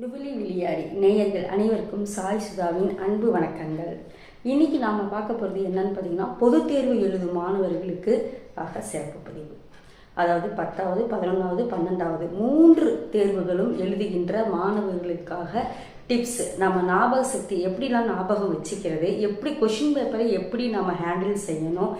நுவிலி விளையாடி நேயர்கள் அனைவருக்கும் சாய் சுதாவின் அன்பு வணக்கங்கள். இன்னைக்கு நாம் பார்க்க போகிறது என்னன்னு பார்த்தீங்கன்னா பொதுத் தேர்வு எழுதும் மாணவர்களுக்கு ஆக சிறப்பு பதிவு. அதாவது பத்தாவது பதினொன்றாவது பன்னெண்டாவது மூன்று தேர்வுகளும் எழுதுகின்ற மாணவர்களுக்காக டிப்ஸ் நம்ம ஞாபக சக்தி எப்படிலாம் ஞாபகம் வச்சுக்கிறது எப்படி கொஷின் பேப்பரை எப்படி நம்ம ஹேண்டில் செய்யணும்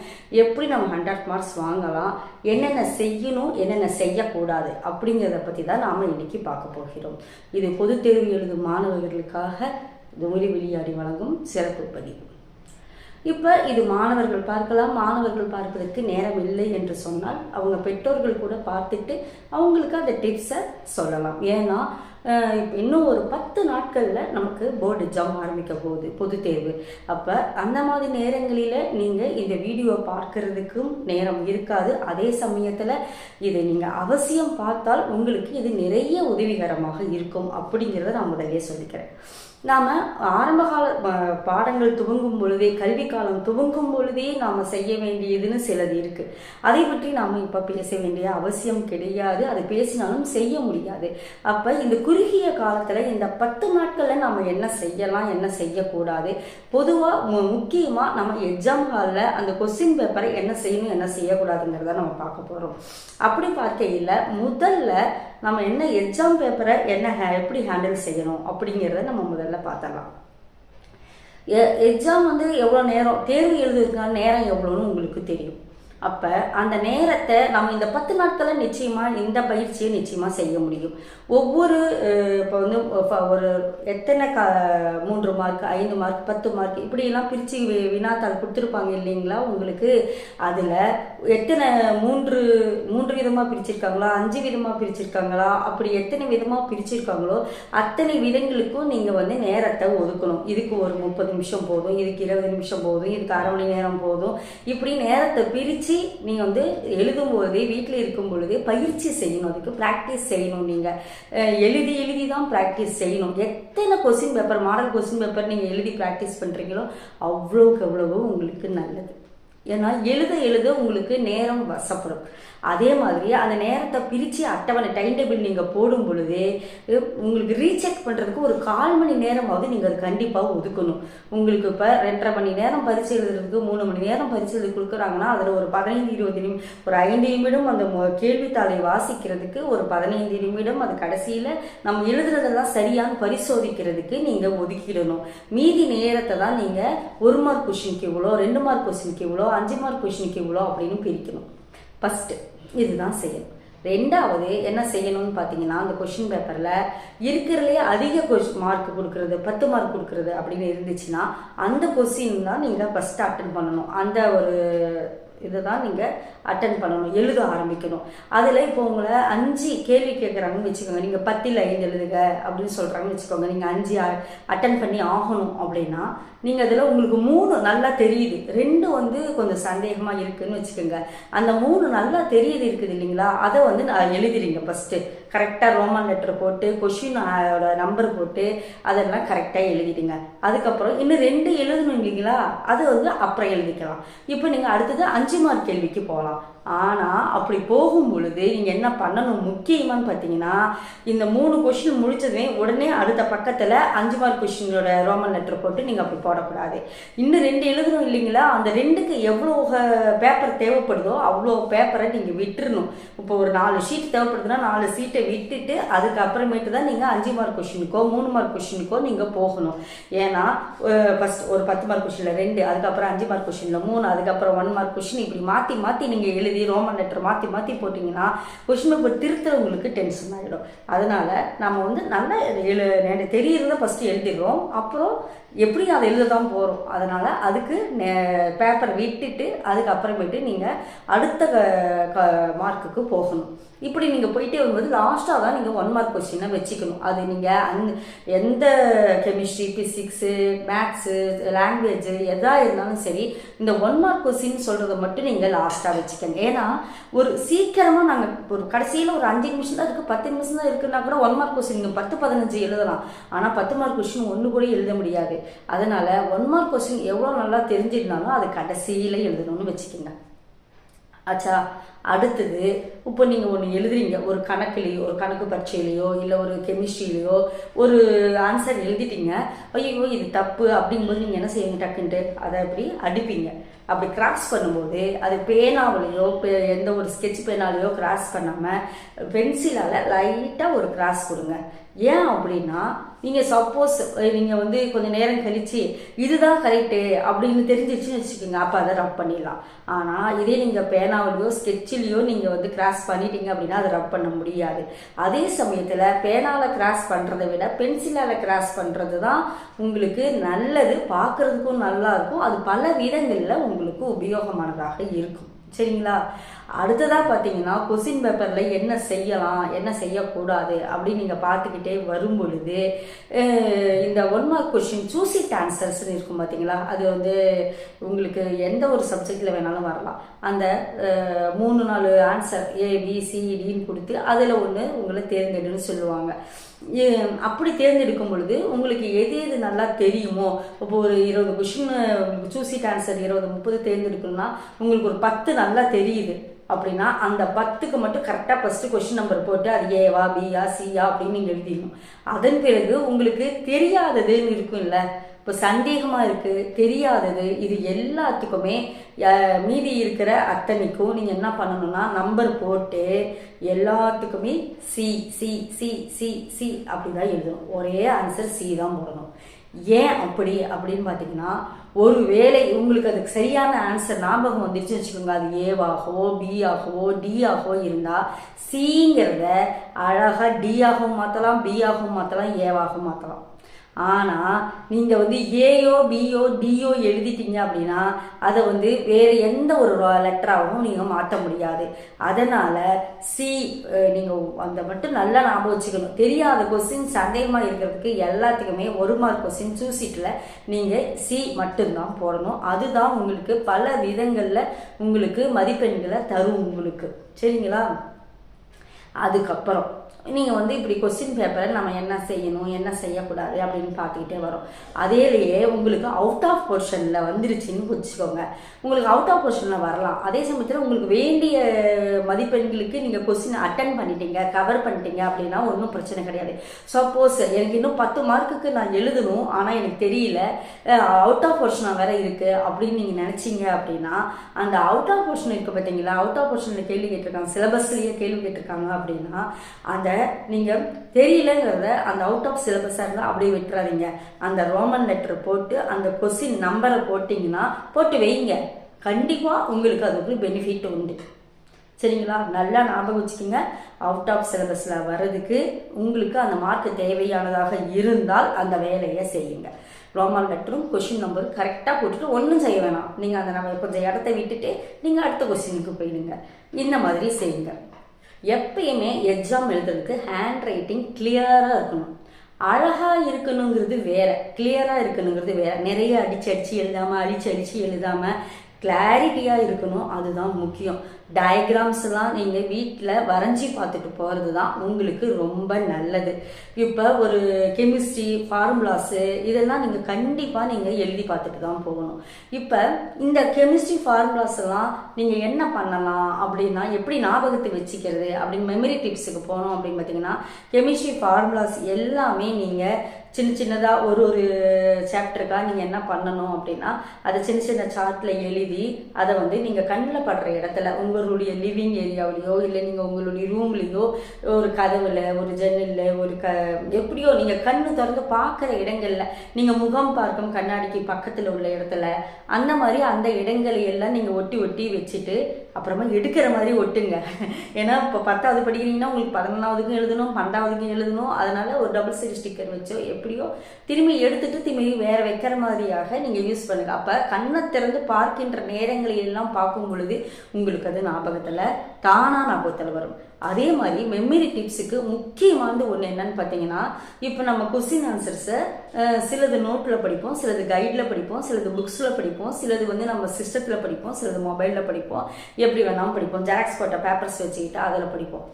எப்படி நம்ம ஹண்ட்ரட் மார்க்ஸ் வாங்கலாம் என்னென்ன செய்யணும் என்னென்ன செய்யக்கூடாது அப்படிங்கிறத பற்றி தான் நாம் இன்னைக்கு பார்க்க போகிறோம். இது பொதுத் தேர்வு எழுதும் மாணவர்களுக்காக துமிலி விளையாடி வழங்கும் சிறப்பு பதிவு. இப்போ இது மாணவர்கள் பார்க்கலாம் மாணவர்கள் பார்ப்பதற்கு நேரம் இல்லை என்று சொன்னால் அவங்க பெற்றோர்கள் கூட பார்த்துட்டு அவங்களுக்கு அந்த டிப்ஸை சொல்லலாம். ஏன்னா இன்னும் ஒரு பத்து நாட்களில் நமக்கு போர்டு எக்ஸாம் ஆரம்பிக்க போகுது பொது தேர்வு. அப்போ அந்த மாதிரி நேரங்களில் நீங்கள் இந்த வீடியோ பார்க்கறதுக்கும் நேரம் இருக்காது. அதே சமயத்தில் இதை நீங்கள் அவசியம் பார்த்தால் உங்களுக்கு இது நிறைய உதவிகரமாக இருக்கும் அப்படிங்கிறத நான் முதலே சொல்லிக்கிறேன். நாம் ஆரம்பகால பாடங்கள் துவங்கும் பொழுதே கல்வி காலம் துவங்கும் பொழுதே நாம் செய்ய வேண்டியதுன்னு சிலது இருக்குது அதை பற்றி நாம் இப்போ பேச வேண்டிய அவசியம் கிடையாது. அது பேசினாலும் செய்ய முடியாது. அப்போ இந்த குறுகிய காலத்தில் இந்த பத்து நாட்களில் நம்ம என்ன செய்யலாம் என்ன செய்யக்கூடாது? பொதுவாக முக்கியமாக நம்ம எக்ஸாம் ஹாலில் அந்த கொஸ்டின் பேப்பரை என்ன செய்யணும் என்ன செய்யக்கூடாதுங்கிறத நம்ம பார்க்க போகிறோம் அப்படி பார்க்கையில் முதல்ல நம்ம என்ன எக்ஸாம் பேப்பரை என்ன ஹே- எப்படி ஹேண்டில் செய்யணும் அப்படிங்கிறத நம்ம முதல்ல பார்த்துடலாம். எக்ஸாம் வந்து எவ்வளோ நேரம் தேர்வு எழுதுறதுக்கான நேரம் எவ்வளோன்னு உங்களுக்கு தெரியும். அப்போ அந்த நேரத்தை நம்ம இந்த பத்து நாட்களில் நிச்சயமாக இந்த பயிற்சியை நிச்சயமாக செய்ய முடியும். ஒவ்வொரு இப்போ வந்து ஒரு எத்தனை க மூன்று மார்க் ஐந்து மார்க் பத்து மார்க் இப்படியெல்லாம் பிரித்து வினாத்தாள் கொடுத்துருப்பாங்க இல்லைங்களா? உங்களுக்கு அதில் எத்தனை மூன்று மூன்று விதமாக பிரிச்சிருக்காங்களா? அஞ்சு விதமாக பிரிச்சிருக்காங்களா? அப்படி எத்தனை விதமாக பிரிச்சிருக்காங்களோ அத்தனை விதங்களுக்கும் நீங்கள் வந்து நேரத்தை ஒதுக்கணும். இதுக்கு ஒரு முப்பது நிமிஷம் போதும் இதுக்கு இருபது நிமிஷம் போதும் இதுக்கு அரை மணி நேரம் போதும். இப்படி நேரத்தை பிரித்து நீங்கள் வந்து எழுதும் பொழுதே வீட்டில் இருக்கும் பொழுதே பயிற்சி செய்யணும். அதுக்கு ப்ராக்டிஸ் செய்யணும் நீங்கள் எழுதி எழுதி தான் ப்ராக்டிஸ் செய்யணும். எத்தனை question paper model question paper நீங்கள் எழுதி ப்ராக்டிஸ் பண்ணுறீங்களோ அவ்வளோக்கு அவ்வளவோ உங்களுக்கு நல்லது. ஏன்னா எழுத எழுத உங்களுக்கு நேரம் வசப்படும். அதே மாதிரி அந்த நேரத்தை பிரித்து அட்டவணை டைம் டேபிள் நீங்கள் போடும் பொழுது உங்களுக்கு ரீசெக் பண்ணுறதுக்கு ஒரு கால் மணி நேரமாவது நீங்கள் அது கண்டிப்பாக ஒதுக்கணும். உங்களுக்கு இப்போ ரெண்டரை மணி நேரம் பரிசு எழுதுறதுக்கு மூணு மணி நேரம் பரிசு எழுதி கொடுக்குறாங்கன்னா அதில் ஒரு பதினைந்து இருபது நிமிடம் ஒரு ஐந்து நிமிடம் அந்த கேள்வித்தாளை வாசிக்கிறதுக்கு ஒரு பதினைந்து நிமிடம் அது கடைசியில் நம்ம எழுதுறதெல்லாம் சரியாக பரிசோதிக்கிறதுக்கு நீங்கள் ஒதுக்கிடணும். மீதி நேரத்தை தான் நீங்கள் ஒரு மார்க் கொஷினுக்கு இவ்வளோ ரெண்டு மார்க் கொஷினுக்கு இவ்வளோ அஞ்சு மார்க் கொஷினுக்கு இவ்வளோ அப்படின்னு பிரிக்கணும். ஃபஸ்ட்டு இதுதான் செய்யணும் ரெண்டாவது என்ன செய்யணும்னு பார்த்தீங்கன்னா அந்த கொஷின் பேப்பரில் இருக்கிறதுலே அதிக கொஷ் மார்க் கொடுக்கறது பத்து மார்க் கொடுக்கறது அப்படின்னு இருந்துச்சுன்னா அந்த கொஸ்டின் தான் நீங்கள் ஃபஸ்ட்டு அட்டன் பண்ணணும். அந்த ஒரு இதை தான் நீங்கள் அட்டன் பண்ணணும் எழுத ஆரம்பிக்கணும். அதில் இப்போ உங்களை அஞ்சு கேள்வி கேட்குறாங்கன்னு வச்சுக்கோங்க. நீங்கள் பத்தில் ஐந்து எழுதுக அப்படின்னு சொல்கிறாங்கன்னு வச்சுக்கோங்க. நீங்கள் அஞ்சு அட்டன் பண்ணி ஆகணும் அப்படின்னா நீங்கள் அதில் உங்களுக்கு மூணு நல்லா தெரியுது. ரெண்டு வந்து கொஞ்சம் சந்தேகமாக இருக்குதுன்னு வச்சுக்கோங்க. அந்த மூணு நல்லா தெரியுது இருக்குது இல்லைங்களா? அதை வந்து நான் எழுதிடுங்க ஃபஸ்ட்டு கரெக்டாக ரோமன் லெட்டர் போட்டு கொஷின் நம்பர் போட்டு அதெல்லாம் கரெக்டாக எழுதிடுங்க. அதுக்கப்புறம் இன்னும் ரெண்டு எழுதணும் இல்லைங்களா? அது வந்து அப்புறம் எழுதிக்கலாம். இப்போ நீங்கள் அடுத்தது அஞ்சு மார்க் கேள்விக்கு போகலாம். ஆனால் அப்படி போகும் பொழுது நீங்கள் என்ன பண்ணணும்? முக்கியமானு பார்த்தீங்கன்னா இந்த மூணு கொஷின் முடிச்சதுமே உடனே அடுத்த பக்கத்தில் அஞ்சு மார்க் கொஷினோட ரோமன் லெட்டர் போட்டு நீங்கள் அப்படி போடக்கூடாது. இன்னும் ரெண்டு எழுதுறோம் இல்லைங்களா? அந்த ரெண்டுக்கு எவ்வளோ பேப்பர் தேவைப்படுதோ அவ்வளோ பேப்பரை நீங்கள் விட்டுறணும். இப்போ ஒரு நாலு ஷீட் தேவைப்படுதுன்னா நாலு சீட்டை விட்டுட்டு அதுக்கப்புறமேட்டு தான் நீங்கள் அஞ்சு மார்க் கொஷினுக்கோ மூணு மார்க் கொஷினுக்கோ நீங்கள் போகணும். ஏன்னா ஃபஸ்ட் ஒரு பத்து மார்க் கொஷினில் ரெண்டு அதுக்கப்புறம் அஞ்சு மார்க் கொஷினில் மூணு அதுக்கப்புறம் ஒன் மார்க் கொஷின் இப்படி மாற்றி மாற்றி நீங்கள் எழுதி ரோமன் லெட்டர் மாற்றி மாற்றி போட்டிங்கன்னா கொஷின் பேப்பர் திருத்துறவங்களுக்கு டென்ஷன் ஆகிடும் அதனால் நம்ம வந்து நல்லா எழு நெ- தெரியறத ஃபஸ்ட்டு எழுதிடுறோம். அப்புறம் எப்படி அதை எழுத தான் போகிறோம் அதனால் அதுக்கு பேப்பர் விட்டுட்டு அதுக்கப்புறமேட்டு நீங்கள் அடுத்த க- க- மார்க்குக்கு போகணும். இப்படி நீங்கள் போயிட்டே வரும்போது லாஸ்ட்டாக தான் நீங்கள் ஒன் மார்க் கொஸ்டினை வச்சுக்கணும். அது நீங்கள் அந் எந்த கெமிஸ்ட்ரி ஃபிசிக்ஸு மேக்ஸு லாங்குவேஜ் எதாக இருந்தாலும் சரி இந்த ஒன் மார்க் கொஸ்டின் சொல்கிறத மட்டும் நீங்கள் லாஸ்ட்டாக வச்சுக்கோங்க. ஏன்னா ஒரு சீக்கிரமாக நாங்கள் ஒரு கடைசியில் ஒரு அஞ்சு நிமிஷம் தான் இருக்குது பத்து நிமிஷம் தான் இருக்குன்னா கூட ஒன் மார்க் கொஸ்டின் நீங்கள் பத்து பதினஞ்சு எழுதலாம். ஆனால் பத்து மார்க் கொஸ்டின் ஒன்று கூட எழுத முடியாது. அதனால் ஒன் மார்க் கொஸ்டின் எவ்வளோ நல்லா தெரிஞ்சிருந்தாலும் அது கடைசியில் எழுதணும்னு வச்சுக்கோங்க. ஆச்சா அடுத்தது இப்போ நீங்கள் ஒன்று எழுதுறீங்க ஒரு கணக்குலேயோ ஒரு கணக்கு பரீட்சையிலையோ இல்லை ஒரு கெமிஸ்ட்ரியிலையோ ஒரு ஆன்சர் எழுதிட்டீங்க ஐயோ இது தப்பு அப்படிங்கும்போது நீங்கள் என்ன செய்வீங்க டக்குன்ட்டு? அதை அப்படி அடிப்பீங்க. அப்படி கிராஸ் பண்ணும்போது அது பேனாவிலையோ பே- எந்த ஒரு ஸ்கெட்ச் பேனாலையோ கிராஸ் பண்ணாமல் பென்சிலால் லைட்டாக ஒரு கிராஸ் கொடுங்க. ஏன் அப்படின்னா நீங்கள் சப்போஸ் நீங்கள் வந்து கொஞ்சம் நேரம் கழிச்சு இதுதான் கரெக்டு அப்படின்னு தெரிஞ்சிச்சுன்னு வச்சுக்கோங்க. அப்போ அதை ரப் பண்ணிடலாம். ஆனால் இதே நீங்கள் பேனாவிலையோ ஸ்கெட்சிலையோ நீங்கள் வந்து கிராஸ் பண்ணிட்டீங்க அப்படின்னா அதை ரப் பண்ண முடியாது. அதே சமயத்தில் பேனாவில் கிராஸ் பண்ணுறதை விட பென்சிலால் கிராஸ் பண்ணுறது தான் உங்களுக்கு நல்லது. பார்க்குறதுக்கும் நல்லா இருக்கும். அது பல விதங்களில் உங்களுக்கு உபயோகமானதாக இருக்கும். சரிங்களா? அடுத்ததாக பார்த்தீங்கன்னா கொஸ்டின் பேப்பரில் என்ன செய்யலாம் என்ன செய்யக்கூடாது அப்படின்னு நீங்கள் பார்த்துக்கிட்டே வரும் பொழுது இந்த one mark question choose it ஆன்சர்ஸ்னு இருக்கும் பார்த்தீங்களா அது வந்து உங்களுக்கு எந்த ஒரு சப்ஜெக்டில் வேணாலும் வரலாம். அந்த மூணு நாலு ஆன்சர் ஏ பி கொடுத்து அதில் ஒன்று உங்களை தேர்ந்தெடுன்னு சொல்லுவாங்க. அப்படி தேர்ந்தெடுக்கும் பொழுது உங்களுக்கு எது எது நல்லா தெரியுமோ இப்போ ஒரு இருபது கொஷின் சூசிட் ஆன்சர் இருபது முப்பது தேர்ந்தெடுக்கணும்னா உங்களுக்கு ஒரு பத்து நல்லா தெரியுது அப்படின்னா அந்த பத்துக்கு மட்டும் கரெக்டாக ஃபஸ்ட்டு கொஷின் நம்பர் போட்டு அது ஏவா பியா சியா அப்படின்னு நீங்கள் எழுதிடணும். அதன் பிறகு உங்களுக்கு தெரியாததுன்னு இருக்கும்ல இப்போ சந்தேகமாக இருக்குது தெரியாதது இது எல்லாத்துக்குமே மீதி இருக்கிற அத்தனைக்கும் நீங்கள் என்ன பண்ணணும்னா நம்பர் போட்டு எல்லாத்துக்குமே C C C C C அப்படி தான் எழுதணும். ஒரே ஆன்சர் சி தான் போடணும். ஏன் அப்படி? அப்படின்னு பார்த்தீங்கன்னா ஒரு வேளை உங்களுக்கு அதுக்கு சரியான ஆன்சர் ஞாபகம் வந்துருச்சு வச்சுக்கோங்க. அது ஏவாகவோ பிஆகவோ டிஆகவோ இருந்தால் சிங்கிறத அழகாக டிஆகவும் மாற்றலாம் பிஆகவும் மாற்றலாம் ஏவாகவும் மாற்றலாம் ஆனால் நீங்கள் வந்து ஏயோ பியோ டியோ எழுதிட்டீங்க அப்படின்னா அதை வந்து வேறு எந்த ஒரு லெட்டராகவும் நீங்கள் மாற்ற முடியாது. அதனால் சி நீங்கள் அந்த மட்டும் நல்லா ஞாபகம் வச்சுக்கணும். தெரியாத கொஸ்டின் சந்தேகமாக இருக்கிறதுக்கு எல்லாத்துக்குமே ஒரு மார்க் கொஸ்டின் சூசிட்டில் நீங்கள் சி மட்டும்தான் போடணும். அதுதான் உங்களுக்கு பல விதங்களில் உங்களுக்கு மதிப்பெண்களை தரும் உங்களுக்கு. சரிங்களா? அதுக்கப்புறம் நீங்கள் வந்து இப்படி கொஸ்டின் பேப்பரை நம்ம என்ன செய்யணும் என்ன செய்யக்கூடாது அப்படின்னு பார்த்துக்கிட்டே வரோம். அதேலேயே உங்களுக்கு அவுட் ஆஃப் பொர்ஷனில் வந்துருச்சுன்னு வச்சுக்கோங்க. உங்களுக்கு அவுட் ஆஃப் பொர்ஷனில் வரலாம். அதே சமயத்தில் உங்களுக்கு வேண்டிய மதிப்பெண்களுக்கு நீங்கள் கொஸ்டின் அட்டன் பண்ணிட்டீங்க கவர் பண்ணிட்டீங்க அப்படின்னா ஒன்றும் பிரச்சனை கிடையாது. சப்போஸ் எனக்கு இன்னும் பத்து மார்க்குக்கு நான் எழுதணும் ஆனால் எனக்கு தெரியல. அவுட் ஆஃப் பொர்ஷனாக வேற இருக்குது அப்படின்னு நீங்கள் நினச்சிங்க அப்படின்னா அந்த அவுட் ஆஃப் பொர்ஷன் இருக்குது பார்த்தீங்களா அவுட் ஆஃப் பொர்ஷனில் கேள்வி கேட்டிருக்காங்க சிலபஸ்லேயே கேள்வி கேட்டிருக்காங்க அப்படின்னா அந்த நீங்கள் தெரியலங்கிறத அந்த அவுட் ஆஃப் சிலபஸாக இருந்தால் அப்படியே விட்டுறாதீங்க. அந்த ரோமன் லெட்டர் போட்டு அந்த கொஸ்டின் நம்பரை போட்டிங்கன்னா போட்டு வைங்க. கண்டிப்பாக உங்களுக்கு அது ஒரு பெனிஃபிட் உண்டு. சரிங்களா? நல்லா ஞாபகம் வச்சுக்கோங்க. அவுட் ஆஃப் சிலபஸில் வர்றதுக்கு உங்களுக்கு அந்த மார்க் தேவையானதாக இருந்தால் அந்த வேலையை செய்யுங்க. ரோமான் லெட்டரும் கொஷின் நம்பரும் கரெக்டாக போட்டுட்டு ஒன்றும் செய்ய வேணாம். நீங்கள் அந்த நம்ம கொஞ்சம் இடத்த விட்டுட்டு நீங்கள் அடுத்த கொஸ்டினுக்கு போயிடுங்க. இந்த மாதிரி செய்யுங்க. எப்பயுமே எக்ஸாம் எழுதுறதுக்கு ஹேண்ட் ரைட்டிங் கிளியராக இருக்கணும். அழகாக இருக்கணுங்கிறது வேற கிளியராக இருக்கணுங்கிறது வேற. நிறைய அடிச்சு அடிச்சு எழுதாமல் அடிச்சு அடிச்சு எழுதாமல் கிளாரிட்டியாக இருக்கணும். அதுதான் முக்கியம். டயக்ராம்ஸ்லாம் நீங்கள் வீட்டில் வரைஞ்சி பார்த்துட்டு போகிறது தான் உங்களுக்கு ரொம்ப நல்லது. இப்போ ஒரு கெமிஸ்ட்ரி ஃபார்முலாஸு இதெல்லாம் நீங்கள் கண்டிப்பாக நீங்கள் எழுதி பார்த்துட்டு தான் போகணும். இப்போ இந்த கெமிஸ்ட்ரி ஃபார்முலாஸ் எல்லாம் நீங்கள் என்ன பண்ணலாம் அப்படின்னா எப்படி ஞாபகத்தை வச்சுக்கிறது அப்படின்னு மெமரி டிப்ஸுக்கு போனோம் அப்படின்னு பார்த்தீங்கன்னா கெமிஸ்ட்ரி ஃபார்முலாஸ் எல்லாமே நீங்கள் சின்ன சின்னதாக ஒரு ஒரு சாப்டருக்காக நீங்கள் என்ன பண்ணணும் அப்படின்னா அதை சின்ன சின்ன சார்ட்டில் எழுதி அதை வந்து நீங்கள் கண்ணில் படுற இடத்துல உங்களுடைய லிவிங் ஏரியாவிலையோ இல்லை நீங்கள் உங்களுடைய ரூம்லேயோ ஒரு கதவில் ஒரு ஜன்னலில் ஒரு க எப்படியோ நீங்கள் கண்ணு திறந்து பார்க்குற இடங்களில் நீங்கள் முகம் பார்க்கும் கண்ணாடிக்கு பக்கத்தில் உள்ள இடத்துல அந்த மாதிரி அந்த இடங்களை எல்லாம் நீங்கள் ஒட்டி ஒட்டி வச்சுட்டு அப்புறமா எடுக்கிற மாதிரி ஒட்டுங்க. ஏன்னா இப்போ பத்தாவது படிக்கிறீங்கன்னா உங்களுக்கு பதினொன்றாவதுக்கும் எழுதணும் பன்னெண்டாவதுக்கும் எழுதணும். அதனால ஒரு டபுள் சைடு ஸ்டிக்கர் வச்சோ எப்படியோ திரும்பி எடுத்துட்டு திரும்பி வேற வைக்கிற மாதிரியாக நீங்கள் யூஸ் பண்ணுங்க. அப்போ கண்ணை திறந்து பார்க்கின்ற நேரங்களை எல்லாம் பார்க்கும் பொழுது உங்களுக்கு அது ஞாபகத்தில் தானாக ஞாபகத்தில் வரும். அதே மாதிரி மெமரி டிப்ஸுக்கு முக்கியமானது ஒன்று என்னன்னு பார்த்தீங்கன்னா இப்போ நம்ம கொஸ்டின் ஆன்சர்ஸை சிலது நோட்டில் படிப்போம் சிலது கைடில் படிப்போம் சிலது புக்ஸில் படிப்போம் சிலது வந்து நம்ம சிஸ்டத்தில் படிப்போம் சிலது மொபைலில் படிப்போம். எப்படி வேணாலும் படிப்போம். ஜெராக்ஸ் போட்ட பேப்பர்ஸ் வச்சுக்கிட்டு அதில் படிப்போம்.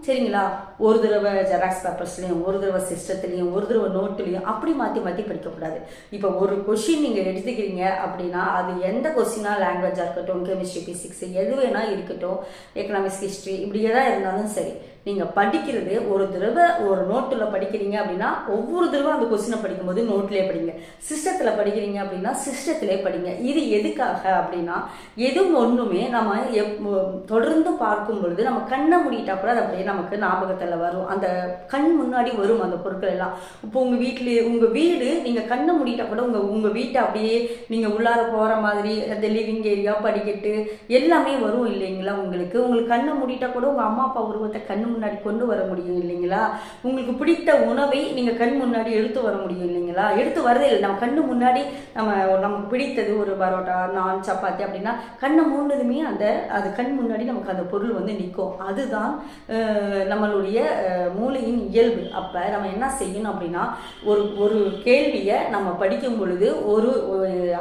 சரிங்களா? ஒரு தடவை ஜெராக்ஸ் பேப்பர்ஸ்லையும் ஒரு தடவை சிஸ்டத்துலேயும் ஒரு தடவை நோட்டுலேயும் அப்படி மாற்றி மாற்றி படிக்கக்கூடாது இப்போ ஒரு கொஷின் நீங்கள் எடுத்துக்கிறீங்க அப்படின்னா அது எந்த கொஸ்டினாக லாங்குவேஜாக இருக்கட்டும் கெமிஸ்ட்ரி பிசிக்ஸ் எது வேணால் இருக்கட்டும் எக்கனாமிக்ஸ் ஹிஸ்ட்ரி இப்படியே தான் இருந்தாலும் சரி. நீங்கள் படிக்கிறது ஒரு தடவை ஒரு நோட்டில் படிக்கிறீங்க அப்படின்னா ஒவ்வொரு தடவை அந்த கொஸ்டினை படிக்கும்போது நோட்லேயே படிங்க. சிஸ்டத்தில் படிக்கிறீங்க அப்படின்னா சிஸ்டத்திலே படிங்க. இது எதுக்காக அப்படின்னா எதுவும் ஒன்றுமே நம்ம எப் தொடர்ந்து பார்க்கும் பொழுது நம்ம கண்ணை மூடிட்டா கூட அது அப்படியே நமக்கு ஞாபகத்தில் வரும். அந்த கண் முன்னாடி வரும் அந்த பொருட்கள் எல்லாம். இப்போ உங்கள் வீட்டில் உங்கள் வீடு நீங்கள் கண்ணை மூடிட்டா கூட உங்கள் உங்கள் வீட்டை அப்படியே நீங்கள் உள்ளார போகிற மாதிரி அந்த லிவிங் ஏரியா படிக்கட்டு எல்லாமே வரும் இல்லைங்களா உங்களுக்கு? உங்களுக்கு கண்ணை மூடிட்டா கூட உங்கள் அம்மா அப்பா உருவத்தை கண்ணு முன்னாடி கொண்டு வர முடியும் இல்லைங்களா? உங்களுக்கு பிடித்த உணவை நீங்கள் கண் முன்னாடி எடுத்து வர முடியும் இல்லைங்களா? எடுத்து வரதே இல்லை. நம்ம கண்ணு முன்னாடி நம்ம நமக்கு பிடித்தது ஒரு பரோட்டா நான் சப்பாத்தி அப்படின்னா கண்ணை மூண்டதுமே அந்த அது கண் முன்னாடி நமக்கு அந்த பொருள் வந்து நிற்கும் அதுதான் நம்மளுடைய மூளையின் இயல்பு. அப்போ நம்ம என்ன செய்யணும் அப்படின்னா ஒரு ஒரு கேள்வியை நம்ம படிக்கும் பொழுது ஒரு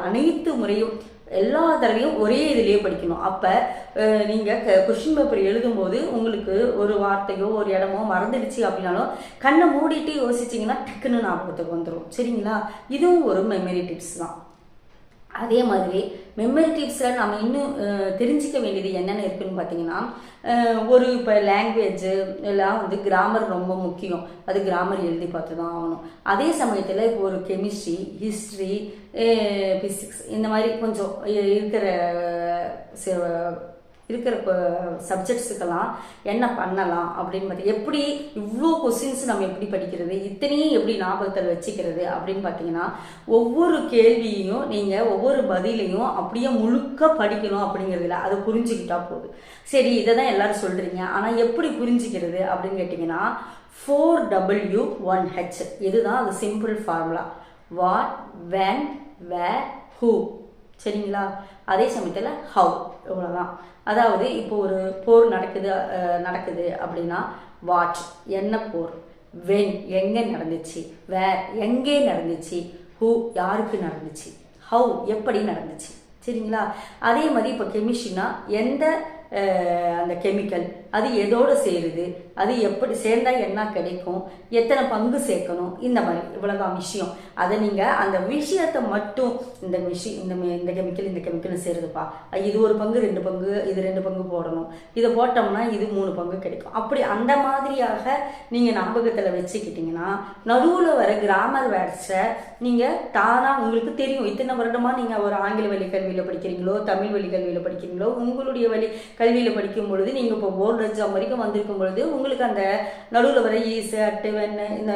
அனைத்து முறையும் எல்லா தடவையும் ஒரே இதுலேயே படிக்கணும். அப்போ நீங்கள் கொஷின் பேப்பர் எழுதும்போது உங்களுக்கு ஒரு வார்த்தையோ ஒரு இடமோ மறந்துடுச்சு அப்படின்னாலும் கண்ணை மூடிட்டு யோசிச்சிங்கன்னா டக்குன்னு ஞாபகத்துக்கு வந்துடும் சரிங்களா? இதுவும் ஒரு மெமரி டிப்ஸ் தான். அதே மாதிரி மெமரி டிப்ஸில் நம்ம இன்னும் தெரிஞ்சிக்க வேண்டியது என்னென்ன இருக்குன்னு பார்த்தீங்கன்னா ஒரு இப்போ லாங்குவேஜ் எல்லாம் வந்து கிராமர் ரொம்ப முக்கியம். அது கிராமர் எழுதி பார்த்து தான் ஆகணும். அதே சமயத்தில் இப்போ ஒரு கெமிஸ்ட்ரி ஹிஸ்ட்ரி ஃபிசிக்ஸ் இந்த மாதிரி கொஞ்சம் இருக்கிற இருக்கிற சப்ஜெக்ட்ஸுக்கெல்லாம் என்ன பண்ணலாம் அப்படின்னு பார்த்தி எப்படி இவ்வளோ கொஸ்டின்ஸ் நம்ம எப்படி படிக்கிறது இத்தனையும் எப்படி ஞாபகத்தில் வச்சுக்கிறது அப்படின்னு பார்த்தீங்கன்னா ஒவ்வொரு கேள்வியையும் நீங்கள் ஒவ்வொரு பதிலையும் அப்படியே முழுக்க படிக்கணும் அப்படிங்கிறதுல அதை புரிஞ்சுக்கிட்டா போதும். சரி இதை தான் எல்லாரும் சொல்கிறீங்க ஆனால் எப்படி புரிஞ்சுக்கிறது அப்படின்னு கேட்டிங்கன்னா ஃபோர் டபிள்யூ ஒன் ஹெச் இதுதான் அது simple formula what when where who சரிங்களா? அதே சமயத்தில் ஹவு இவ்வளோதான் அதாவது இப்போ ஒரு போர் நடக்குது நடக்குது அப்படின்னா வாட் என்ன போர்? வென் எங்கே நடந்துச்சு? வேர் எங்கே நடந்துச்சு? ஹூ யாருக்கு நடந்துச்சு? ஹவு எப்படி நடந்துச்சு? சரிங்களா? அதே மாதிரி இப்போ கெமிஸ்ட்ரினா எந்த அந்த கெமிக்கல் அது எதோடு சேருது அது எப்படி சேர்ந்தால் என்ன கிடைக்கும் எத்தனை பங்கு சேர்க்கணும் இந்த மாதிரி இவ்வளோதான் விஷயம். அதை நீங்கள் அந்த விஷயத்தை மட்டும் இந்த விஷி இந்த இந்த கெமிக்கல் இந்த கெமிக்கல் சேருதுப்பா. இது ஒரு பங்கு ரெண்டு பங்கு இது ரெண்டு பங்கு போடணும். இதை போட்டோம்னா இது மூணு பங்கு கிடைக்கும். அப்படி அந்த மாதிரியாக நீங்கள் ஞாபகத்தில் வச்சுக்கிட்டிங்கன்னா நடுவில் வர கிராமர் வேர்ட்ஸை நீங்கள் தானாக உங்களுக்கு தெரியும். இத்தனை வருடமாக நீங்கள் ஒரு ஆங்கில வழி கல்வியில் படிக்கிறீங்களோ தமிழ் வழி கல்வியில் படிக்கிறீங்களோ உங்களுடைய வழி கல்வியில் படிக்கும் பொழுது நீங்கள் இப்போ போர்டு எக்ஸாம் வரைக்கும் வந்திருக்கும் பொழுது உங்களுக்கு அந்த நடுவில் வர ஈஸு அட்டு இந்த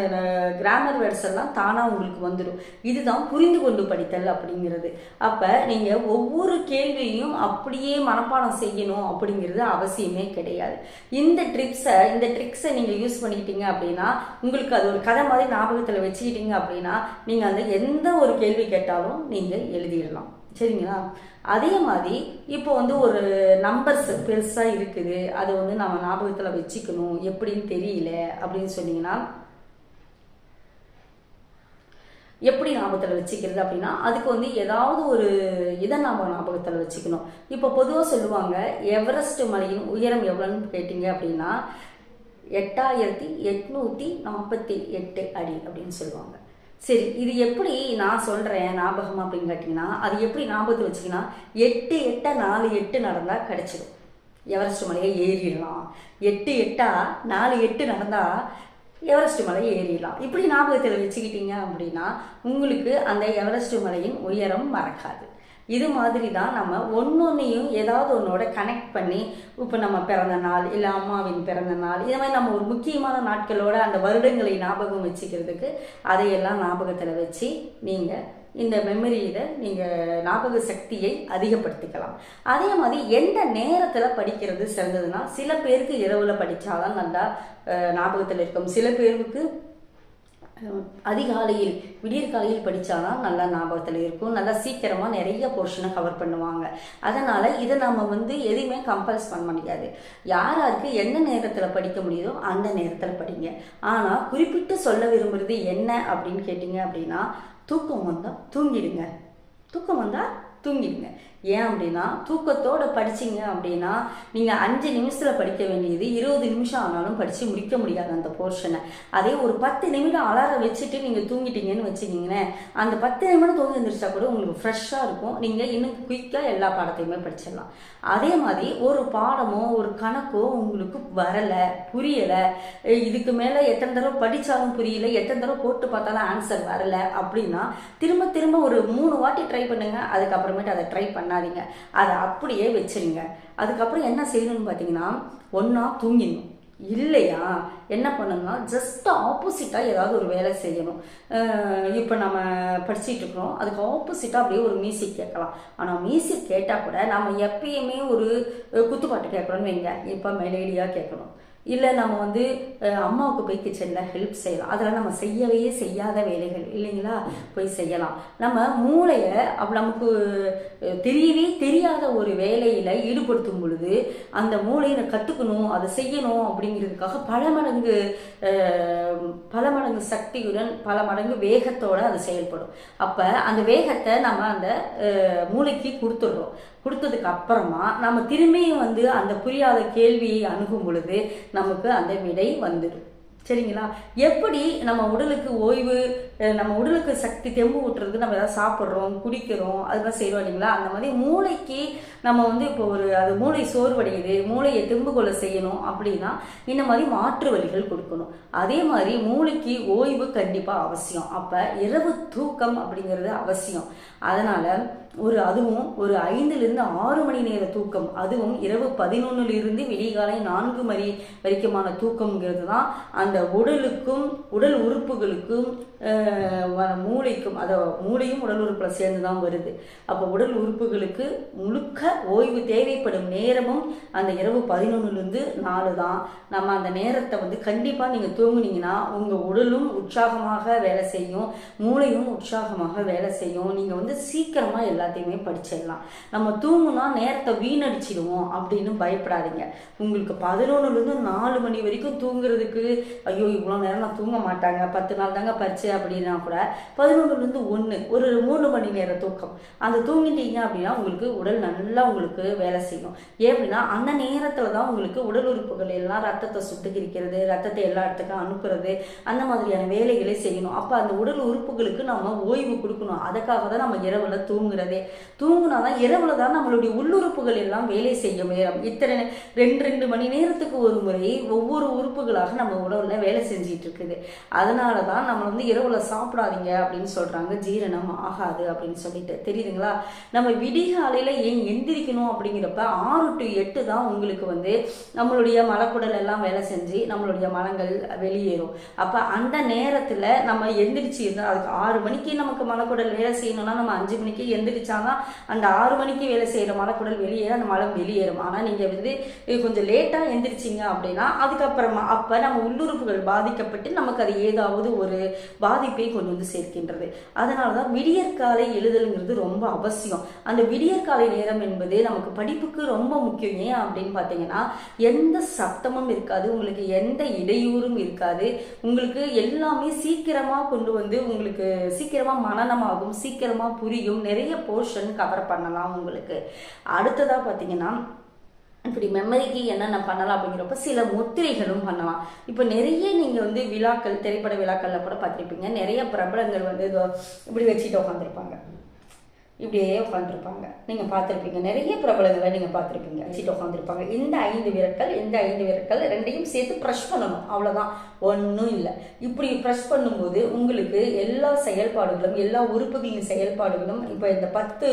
கிராமர் வேர்ட்ஸ் எல்லாம் தானாக உங்களுக்கு வந்துடும் இதுதான் புரிந்து கொண்டு படித்தல் அப்படிங்கிறது. அப்போ நீங்கள் ஒவ்வொரு கேள்வியும் அப்படியே மனப்பாடம் செய்யணும் அப்படிங்கிறது அவசியமே கிடையாது. இந்த ட்ரிப்ஸை இந்த ட்ரிக்ஸை நீங்கள் யூஸ் பண்ணிக்கிட்டீங்க அப்படின்னா உங்களுக்கு அது ஒரு கதை மாதிரி ஞாபகத்தில் வச்சுக்கிட்டீங்க அப்படின்னா நீங்கள் அந்த எந்த ஒரு கேள்வி கேட்டாலும் நீங்கள் எழுதிடலாம். சரிங்களா? அதே மாதிரி இப்போ வந்து ஒரு நம்பர்ஸ் பெருசாக இருக்குது. அதை வந்து நம்ம ஞாபகத்தில் வச்சுக்கணும். எப்படின்னு தெரியல அப்படின்னு சொன்னீங்கன்னா எப்படி ஞாபகத்தில் வச்சுக்கிறது அப்படின்னா அதுக்கு வந்து ஏதாவது ஒரு இதை நாம் ஞாபகத்தில் வச்சுக்கணும். இப்போ பொதுவாக சொல்லுவாங்க எவரெஸ்ட் மலையின் உயரம் எவ்வளோன்னு கேட்டிங்க அப்படின்னா எட்டாயிரத்தி எட்நூற்றி நாற்பத்தி எட்டு அடி அப்படின்னு சொல்லுவாங்க. சரி இது எப்படி நான் சொல்கிறேன் ஞாபகம் அப்படின்னு கேட்டிங்கன்னா அது எப்படி ஞாபகத்தில் வச்சுக்கினா எட்டு எட்டா நாலு எட்டு நடந்தால் கிடச்சிடும் எவரெஸ்ட் மலையை ஏறிடலாம். எட்டு எட்டா நாலு எட்டு நடந்தால் எவரெஸ்ட் மலை ஏறிடலாம். இப்படி ஞாபகத்தில் வச்சுக்கிட்டீங்க அப்படின்னா உங்களுக்கு அந்த எவரெஸ்ட் மலையின் உயரம் மறக்காது. இது மாதிரி தான் நம்ம ஒன்னொன்னையும் ஏதாவது ஒன்றோட கனெக்ட் பண்ணி இப்போ நம்ம பிறந்த நாள் இல்லை அம்மாவின் பிறந்த நாள் இது மாதிரி நம்ம ஒரு முக்கியமான நாட்களோட அந்த வருடங்களை ஞாபகம் வச்சுக்கிறதுக்கு அதையெல்லாம் ஞாபகத்தில் வச்சு நீங்கள் இந்த மெமரியில் நீங்கள் ஞாபக சக்தியை அதிகப்படுத்திக்கலாம். அதே மாதிரி எந்த நேரத்தில் படிக்கிறது சிறந்ததுன்னா சில பேருக்கு இரவில் படித்தாதான் நல்லா ஞாபகத்தில் இருக்கும். சில பேருக்கு அதிகாலையில் விடியற்காலையில் படித்தாதான் நல்லா ஞாபகத்தில் இருக்கும். நல்லா சீக்கிரமாக நிறைய போர்ஷனை கவர் பண்ணுவாங்க. அதனால் இதை நம்ம வந்து எதையுமே கம்பல்ஸ் பண்ண முடியாது. யார் யாருக்கு என்ன நேரத்தில் படிக்க முடியுதோ அந்த நேரத்தில் படிங்க. ஆனால் குறிப்பிட்டு சொல்ல விரும்புறது என்ன அப்படின்னு கேட்டிங்க அப்படின்னா தூக்கம் வந்தால் தூங்கிடுங்க. தூக்கம் வந்தால் தூங்கிடுங்க. ஏன் அப்படின்னா தூக்கத்தோட படிச்சிங்க அப்படின்னா நீங்கள் அஞ்சு நிமிஷத்தில் படிக்க வேண்டியது இருபது நிமிஷம் ஆனாலும் படித்து முடிக்க முடியாது அந்த போர்ஷனை அதே ஒரு பத்து நிமிடம் அலாரம் வச்சுட்டு நீங்கள் தூங்கிட்டீங்கன்னு வச்சுக்கிங்களேன் அந்த பத்து நிமிடம் தூங்கி எழுந்திரிச்சா கூட உங்களுக்கு ஃப்ரெஷ்ஷாக இருக்கும். நீங்கள் இன்னும் குயிக்காக எல்லா பாடத்தையுமே படிச்சிடலாம். அதே மாதிரி ஒரு பாடமோ ஒரு கணக்கோ உங்களுக்கு வரலை புரியலை இதுக்கு மேலே எத்தனை தடவை படித்தாலும் புரியல எத்தனை தடவை போட்டு பார்த்தாலும் ஆன்சர் வரலை அப்படின்னா திரும்ப திரும்ப ஒரு மூணு வாட்டி ட்ரை பண்ணுங்க அதுக்கப்புறமேட்டு அதை ட்ரை பண்ணாதீங்க. அதை அப்படியே வச்சிருங்க. அதுக்கப்புறம் என்ன செய்யணும்னு பார்த்தீங்கன்னா ஒன்றா தூங்கிடணும். இல்லையா? என்ன பண்ணணும்னா ஜஸ்ட் ஆப்போசிட்டாக ஏதாவது ஒரு வேலை செய்யணும். இப்போ நம்ம படிச்சுட்டு இருக்கிறோம். அதுக்கு ஆப்போசிட்டாக அப்படியே ஒரு மியூசிக் கேட்கலாம். ஆனால் மியூசிக் கேட்டால் கூட நம்ம எப்பயுமே ஒரு குத்துப்பாட்டு கேட்குறோன்னு வைங்க. இப்போ மெலேடியாக கேட்கணும். இல்லை நம்ம வந்து அம்மாவுக்கு போய் கிச்சனில் ஹெல்ப் செய்யலாம். அதெல்லாம் நம்ம செய்யவே செய்யாத வேலைகள் இல்லைங்களா? போய் செய்யலாம். நம்ம மூளையை அப்போ நமக்கு தெரியவே தெரியாத ஒரு வேலையில் ஈடுபடுத்தும் பொழுது அந்த மூளையை நான் கற்றுக்கணும் அதை செய்யணும் அப்படிங்கிறதுக்காக பல மடங்கு பல மடங்கு சக்தியுடன் பல மடங்கு வேகத்தோடு அது செயல்படும். அப்போ அந்த வேகத்தை நம்ம அந்த மூளைக்கு கொடுத்துடுறோம். கொடுத்ததுக்கு அப்புறமா நம்ம திரும்பியும் வந்து அந்த புரியாத கேள்வியை அணுகும் பொழுது நமக்கு அந்த விடை வந்துடும். சரிங்களா? எப்படி நம்ம உடலுக்கு ஓய்வு நம்ம உடலுக்கு சக்தி தெம்பு ஊட்டுறதுக்கு நம்ம ஏதாவது சாப்பிட்றோம் குடிக்கிறோம் அதெல்லாம் செய்கிறோம் இல்லைங்களா? அந்த மாதிரி மூளைக்கு நம்ம வந்து இப்போ ஒரு அது மூளை சோர்வடையுது மூளையை தெம்பு கொள்ள செய்யணும் அப்படின்னா இந்த மாதிரி மாற்று வழிகள் கொடுக்கணும். அதே மாதிரி மூளைக்கு ஓய்வு கண்டிப்பாக அவசியம். அப்போ இரவு தூக்கம் அப்படிங்கிறது அவசியம். அதனால் ஒரு அதுவும் ஒரு ஐந்துலேருந்து ஆறு மணி நேர தூக்கம். அதுவும் இரவு பதினொன்னுலேருந்து விடிகாலை நான்கு மணி வரைக்குமான தூக்கம்ங்கிறது தான் அந்த உடலுக்கும் உடல் உறுப்புகளுக்கும் மூளைக்கும் அதை மூளையும் உடல் உறுப்பில் சேர்ந்து தான் வருது. அப்போ உடல் உறுப்புகளுக்கு முழுக்க ஓய்வு தேவைப்படும் நேரமும் அந்த இரவு பதினொன்னுலேருந்து நாலு தான் நம்ம அந்த நேரத்தை வந்து கண்டிப்பாக நீங்கள் தூங்குனீங்கன்னா உங்கள் உடலும் உற்சாகமாக வேலை செய்யும் மூளையும் உற்சாகமாக வேலை செய்யும். நீங்கள் வந்து சீக்கிரமாக எல்லாத்தையுமே படிச்சிடலாம். நம்ம தூங்குனா நேரத்தை வீணடிச்சிடுவோம் அப்படின்னு பயப்படாதீங்க. உங்களுக்கு பதினொன்றுலேருந்து நாலு மணி வரைக்கும் தூங்குறதுக்கு ஐயோ இவ்வளோ நேரம் நான் தூங்க மாட்டாங்க பத்து நாள் தாங்க பறிச்சு அப்படின்னா கூட பதினொன்றுலேருந்து ஒன்று ஒரு மூணு மணி நேர தூக்கம். அந்த தூங்கிட்டீங்க அப்படின்னா உங்களுக்கு உடல் நல்லா உங்களுக்கு வேலை செய்யும். ஏன் அப்படின்னா அந்த நேரத்தில் தான் உங்களுக்கு உடல் உறுப்புகள் எல்லாம் ரத்தத்தை சுத்திகரிக்கிறது ரத்தத்தை எல்லா இடத்துக்கும் அனுப்புறது அந்த மாதிரியான வேலைகளை செய்யணும். அப்போ அந்த உடல் உறுப்புகளுக்கு நம்ம ஓய்வு கொடுக்கணும். அதுக்காக தான் நம்ம இரவில் தூங்குறது. தூங்குனா தான் இரவுல தான் நம்மளுடைய உள்ளுறுப்புகள் எல்லாம் வேலை செய்யும் நேரம். இத்தனை ரெண்டு ரெண்டு மணி நேரத்துக்கு ஒரு முறை ஒவ்வொரு உறுப்புகளாக நம்ம உடல்ல வேலை செஞ்சிட்டு இருக்குது. அதனால தான் நம்ம வந்து இரவுல சாப்பிடாதீங்க அப்படின்னு சொல்றாங்க. ஜீரணம் ஆகாது அப்படின்னு சொல்லிட்டு. தெரியுதுங்களா? நம்ம விடிகாலையில் ஏன் எந்திரிக்கணும் அப்படிங்கிறப்ப ஆறு டு எட்டு தான் உங்களுக்கு வந்து நம்மளுடைய மலக்குடல் எல்லாம் வேலை செஞ்சு நம்மளுடைய மலங்கள் வெளியேறும். அப்போ அந்த நேரத்தில் நம்ம எந்திரிச்சு இருந்தால் அதுக்கு ஆறு மணிக்கு நமக்கு மலக்குடல் வேலை செய்யணும்னா நம்ம அஞ்சு மணிக்கு எந்திரிச்சாதான் அந்த ஆறு மணிக்கு வேலை செய்கிற மலக்குடல் வெளியேற அந்த மலம் வெளியேறும். ஆனால் நீங்கள் வந்து கொஞ்சம் லேட்டாக எந்திரிச்சிங்க அப்படின்னா அதுக்கப்புறமா அப்போ நம்ம உள்ளுறுப்புகள் பாதிக்கப்பட்டு நமக்கு அது ஏதாவது ஒரு பாதிப்பை கொண்டு வந்து சேர்க்கின்றது. அதனால தான் விடியற்காலை எழுதலுங்கிறது ரொம்ப அவசியம். அந்த விடியற்காலை நேரம் என்பது நமக்கு படிப்புக்கு ரொம்ப முக்கியம். ஏன் அப்படின்னு பார்த்தீங்கன்னா எந்த சத்தமும் இருக்காது உங்களுக்கு எந்த இடையூறும் இருக்காது. உங்களுக்கு எல்லாமே சீக்கிரமாக கொண்டு வந்து உங்களுக்கு சீக்கிரமாக மனநமாகும் சீக்கிரமாக புரியும். நிறைய போர்ஷன் கவர் பண்ணலாம் உங்களுக்கு. அடுத்ததாக பார்த்தீங்கன்னா இப்படி மெமரிக்கு என்னென்ன பண்ணலாம் அப்படிங்கிறப்ப சில முத்திரைகளும் பண்ணலாம். இப்போ நிறைய நீங்கள் வந்து விழாக்கள் திரைப்பட விழாக்களில் கூட பார்த்துருப்பீங்க. நிறைய பிரபலங்கள் வந்து இதோ இப்படி வச்சுட்டு உட்காந்துருப்பாங்க இப்படியே உட்காந்துருப்பாங்க நீங்கள் பார்த்துருப்பீங்க. நிறைய பிரபலங்களை நீங்கள் பார்த்துருப்பீங்க. வச்சுட்டு உட்காந்துருப்பாங்க இந்த ஐந்து விரட்கள் இந்த ஐந்து விரட்கள் ரெண்டையும் சேர்த்து ப்ரெஷ் பண்ணணும். அவ்வளோதான் ஒன்றும் இல்லை. இப்படி ப்ரெஷ் பண்ணும்போது உங்களுக்கு எல்லா செயல்பாடுகளும் எல்லா உறுப்புகளின் செயல்பாடுகளும் இப்போ இந்த பத்து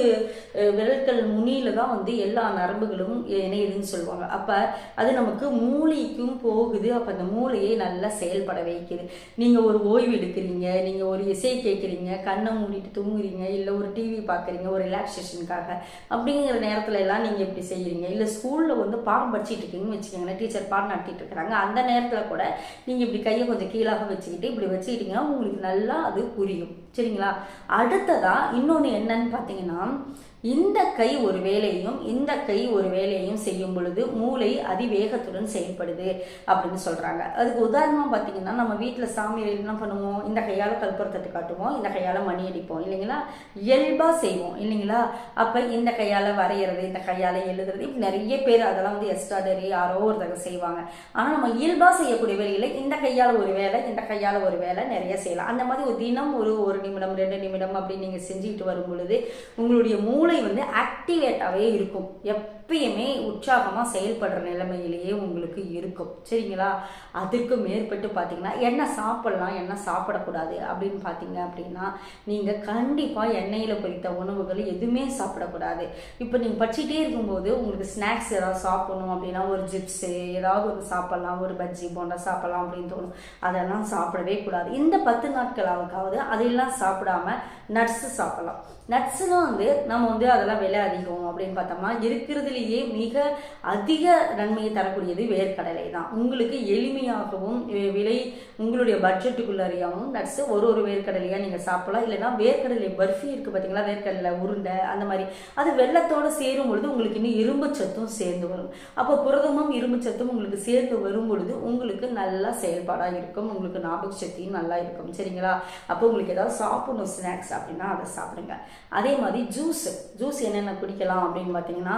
விரல்கள் முனியில தான் வந்து எல்லா நரம்புகளும் இணையுதுன்னு சொல்லுவாங்க. அப்போ அது நமக்கு மூளைக்கும் போகுது. அப்போ அந்த மூளையை நல்லா செயல்பட வைக்குது. நீங்கள் ஒரு ஓய்வு எடுக்கிறீங்க. நீங்கள் ஒரு இசை கேட்குறீங்க கண்ணை மூடிட்டு தூங்குறீங்க. இல்லை ஒரு டிவி பார்க்குறீங்க. ஒரு ரிலாக்ஸேஷனுக்காக அப்படிங்கிற நேரத்துல எல்லாம் நீங்கள் இப்படி செய்கிறீங்க இல்லை ஸ்கூலில் வந்து பாடம் படிச்சுட்டு இருக்கீங்கன்னு வச்சுக்கோங்களேன் டீச்சர் பாடம் நடத்திட்டு இருக்கிறாங்க அந்த நேரத்தில் கூட நீங்கள் இப்படி கையை கொஞ்சம் கீழாக வச்சுக்கிட்டு இப்படி வச்சுக்கிட்டீங்கன்னா உங்களுக்கு நல்லா அது புரியும். சரிங்களா? அடுத்ததா இன்னொன்று என்னன்னு பார்த்தீங்கன்னா இந்த கை ஒரு வேலையையும் இந்த கை ஒரு வேலையையும் செய்யும் பொழுது மூளை அதிவேகத்துடன் செயல்படுது அப்படின்னு சொல்றாங்க. அதுக்கு உதாரணமா பார்த்தீங்கன்னா நம்ம வீட்டில் சாமி என்ன பண்ணுவோம்? இந்த கையால் கற்பூரத்தட்டு காட்டுவோம் இந்த கையால் மணி அடிப்போம் இல்லைங்களா? இயல்பா செய்வோம் இல்லைங்களா? அப்போ இந்த கையால் வரைகிறது இந்த கையால் எழுதுறது இப்படி நிறைய பேர் அதெல்லாம் வந்து எஸ்டாடரி யாரோ ஒருத்தங்க செய்வாங்க. ஆனால் நம்ம இயல்பா செய்யக்கூடிய வேலையில் இந்த கையால் ஒரு வேலை இந்த கையால் ஒரு வேலை நிறைய செய்யலாம். அந்த மாதிரி ஒரு தினம் ஒரு ஒரு நிமிடம் ரெண்டு நிமிடம் அப்படி நீங்கள் செஞ்சுக்கிட்டு வரும் பொழுது உங்களுடைய மூளை வந்து ஆக்டிவேட்டாகவே இருக்கும். எப்பயுமே உற்சாகமாக செயல்படுற நிலைமையிலேயே உங்களுக்கு இருக்கும். சரிங்களா? அதுக்கு மேற்பட்டு பார்த்தீங்கன்னா என்ன சாப்பிடலாம்? என்ன சாப்பிடக்கூடாது? அப்படின்னு பார்த்தீங்க அப்படின்னா நீங்கள் கண்டிப்பாக எண்ணெயில் பொறித்த உணவுகள் எதுவுமே சாப்பிடக்கூடாது. இப்போ நீங்கள் படிச்சுட்டே இருக்கும்போது உங்களுக்கு ஸ்நாக்ஸ் ஏதாவது சாப்பிடணும் அப்படின்னா ஒரு ஜிப்ஸு ஏதாவது ஒரு சாப்பிட்லாம் ஒரு பஜ்ஜி போண்டா சாப்பிட்லாம் அப்படின்னு தோணும். அதெல்லாம் சாப்பிடவே கூடாது. இந்த பத்து நாட்களாவது அதெல்லாம் சாப்பிடாம நட்ஸு சாப்பிடலாம். நட்ஸ்லாம் வந்து நம்ம வந்து அதெல்லாம் விலை அதிகம் அப்படின்னு பார்த்தோம்னா உலகத்திலேயே மிக அதிக நன்மையை தரக்கூடியது வேர்க்கடலை தான் உங்களுக்கு எளிமையாகவும் விலை உங்களுடைய பட்ஜெட்டுக்குள்ளறியாகவும் நட்ஸ் ஒரு ஒரு வேர்க்கடலையாக நீங்கள் சாப்பிடலாம். இல்லைன்னா வேர்க்கடலை பர்ஃபி இருக்குது பார்த்தீங்களா வேர்க்கடலை உருண்டை அந்த மாதிரி. அது வெள்ளத்தோடு சேரும் பொழுது உங்களுக்கு இன்னும் இரும்பு சத்தும் சேர்ந்து வரும். அப்போ புரதமும் இரும்பு சத்தும் உங்களுக்கு சேர்ந்து வரும் பொழுது உங்களுக்கு நல்லா செயல்பாடாக இருக்கும். உங்களுக்கு ஞாபக சக்தியும் நல்லா இருக்கும். சரிங்களா? அப்போ உங்களுக்கு ஏதாவது சாப்பிடணும் ஸ்நாக்ஸ் அப்படின்னா அதை சாப்பிடுங்க. அதே மாதிரி ஜூஸ் ஜூஸ் என்னென்ன குடிக்கலாம் அப்படின்னு பார்த்தீங்கன்னா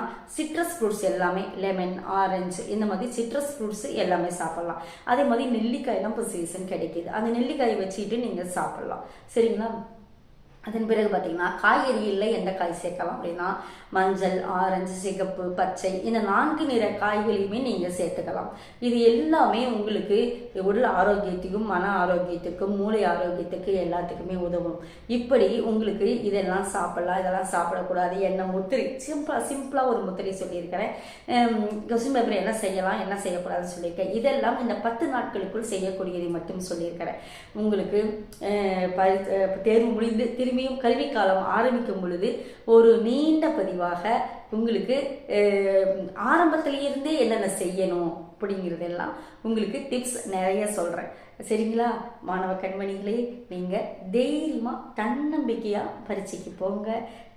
சிட்ரஸ் ஃப்ரூட்ஸ் எல்லாமே லெமன் ஆரஞ்சு இந்த மாதிரி சிட்ரஸ் ஃப்ரூட்ஸ் எல்லாமே சாப்பிட்லாம். அதே மாதிரி நெல்லிக்காயெல்லாம் இப்போ சீசன் கிடைக்கிது. அந்த நெல்லிக்காயை வச்சுக்கிட்டு நீங்கள் சாப்பிட்லாம். சரிங்களா? அதன் பிறகு பார்த்தீங்கன்னா காய்கறிகளில் எந்த காய் சேர்க்கலாம் அப்படின்னா மஞ்சள் ஆரஞ்சு சிகப்பு பச்சை இந்த நான்கு நிற காய்களையுமே நீங்கள் சேர்த்துக்கலாம். இது எல்லாமே உங்களுக்கு உடல் ஆரோக்கியத்துக்கும் மன ஆரோக்கியத்துக்கும் மூளை ஆரோக்கியத்துக்கு எல்லாத்துக்குமே உதவும். இப்படி உங்களுக்கு இதெல்லாம் சாப்பிடலாம் இதெல்லாம் சாப்பிடக்கூடாது என்ன முத்திரை சிம்பிளாக சிம்பிளாக ஒரு முத்திரை சொல்லியிருக்கிறேன். கொஸ்டின் பேப்பர் என்ன செய்யலாம் என்ன செய்யக்கூடாதுன்னு சொல்லியிருக்கேன். இதெல்லாம் இந்த பத்து நாட்களுக்குள் செய்யக்கூடியதை மட்டும் சொல்லியிருக்கிறேன். உங்களுக்கு தேர்வு முடிந்து திரும்பியும் கல்வி காலம் ஆரம்பிக்கும் பொழுது ஒரு நீண்ட பதிவாக உங்களுக்கு ஆரம்பத்திலிருந்தே என்னென்ன செய்யணும்? அப்படிங்கிறதெல்லாம் உங்களுக்கு டிப்ஸ் நிறைய சொல்கிறேன் சரிங்களா? மாணவ கண்மணிகளே நீங்கள் தைரியமாக தன்னம்பிக்கையாக பரீட்சைக்கு போங்க.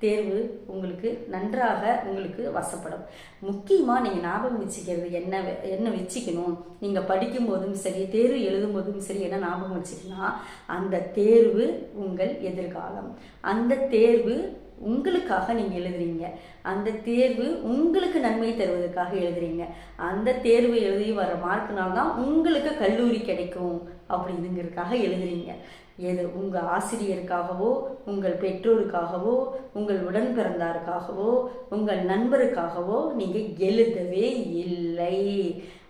தேர்வு உங்களுக்கு நன்றாக உங்களுக்கு வசப்படும். முக்கியமாக நீங்கள் ஞாபகம் வச்சுக்கிறது என்ன என்ன வச்சுக்கணும்? நீங்கள் படிக்கும் போதும் சரி தேர்வு எழுதும் போதும் சரி என்ன ஞாபகம் வச்சுக்கணும் அந்த தேர்வு உங்கள் எதிர்காலம். அந்த தேர்வு உங்களுக்காக நீங்கள் எழுதுறீங்க. அந்த தேர்வு உங்களுக்கு நன்மை தருவதற்காக எழுதுறீங்க. அந்த தேர்வு எழுதி வர மார்க்குனால்தான் உங்களுக்கு கல்லூரி கிடைக்கும் அப்படிங்கிறதுக்காக எழுதுறீங்க. எது உங்கள் ஆசிரியருக்காகவோ உங்கள் பெற்றோருக்காகவோ உங்கள் உடன் பிறந்தாருக்காகவோ உங்கள் நண்பருக்காகவோ நீங்கள் எழுதவே இல்லை.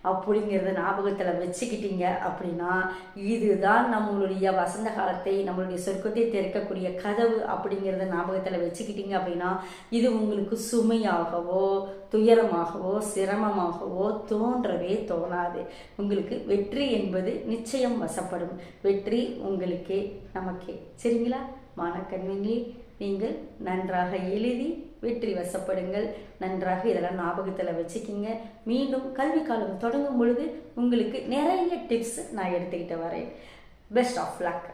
அப்படிங்கிறத ஞாபகத்தில் வச்சுக்கிட்டீங்க அப்படின்னா இதுதான் நம்மளுடைய வசந்த காலத்தை நம்மளுடைய சொர்க்கத்தை திறக்கக்கூடிய கதவு அப்படிங்கிறத ஞாபகத்தில் வச்சுக்கிட்டீங்க அப்படின்னா இது உங்களுக்கு சுமையாகவோ துயரமாகவோ சிரமமாகவோ தோன்றவே தோணாது. உங்களுக்கு வெற்றி என்பது நிச்சயம் வசப்படும். வெற்றி உங்களுக்கே நமக்கே. சரிங்களா? மானக்கண்மணி நீங்கள் நன்றாக எழுதி வெற்றி வசப்படுங்கள். நன்றாக இதெல்லாம் ஞாபகத்தில் வச்சுக்கிங்க. மீண்டும் கல்வி காலம் தொடங்கும் பொழுது உங்களுக்கு நிறைய டிப்ஸ் நான் எடுத்துக்கிட்டு வரேன். Best of luck